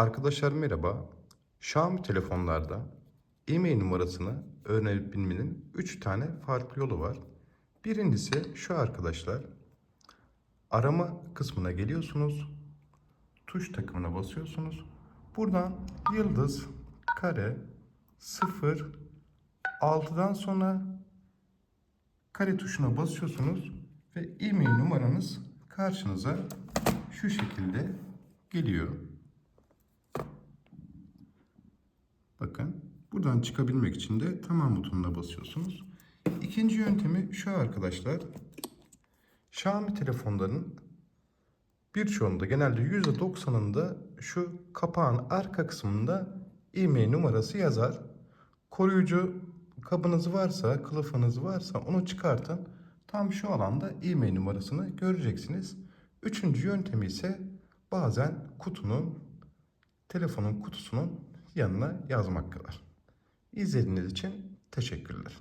Arkadaşlar merhaba. Xiaomi telefonlarda e-mail numarasını öğrenebilmenin 3 tane farklı yolu var. Birincisi şu arkadaşlar. Arama kısmına geliyorsunuz. Tuş takımına basıyorsunuz. Buradan yıldız, kare, 0, 6'dan sonra kare tuşuna basıyorsunuz ve e-mail numaranız karşınıza şu şekilde geliyor. Bakın buradan çıkabilmek için de tamam butonuna basıyorsunuz. İkinci yöntemi şu arkadaşlar. Xiaomi telefonların birçoğunda genelde %90'ında şu kapağın arka kısmında e-mail numarası yazar. Koruyucu kabınız varsa, kılıfınız varsa onu çıkartın. Tam şu alanda e-mail numarasını göreceksiniz. Üçüncü yöntemi ise bazen kutunun, telefonun kutusunun yanına yazmak kadar. İzlediğiniz için teşekkürler.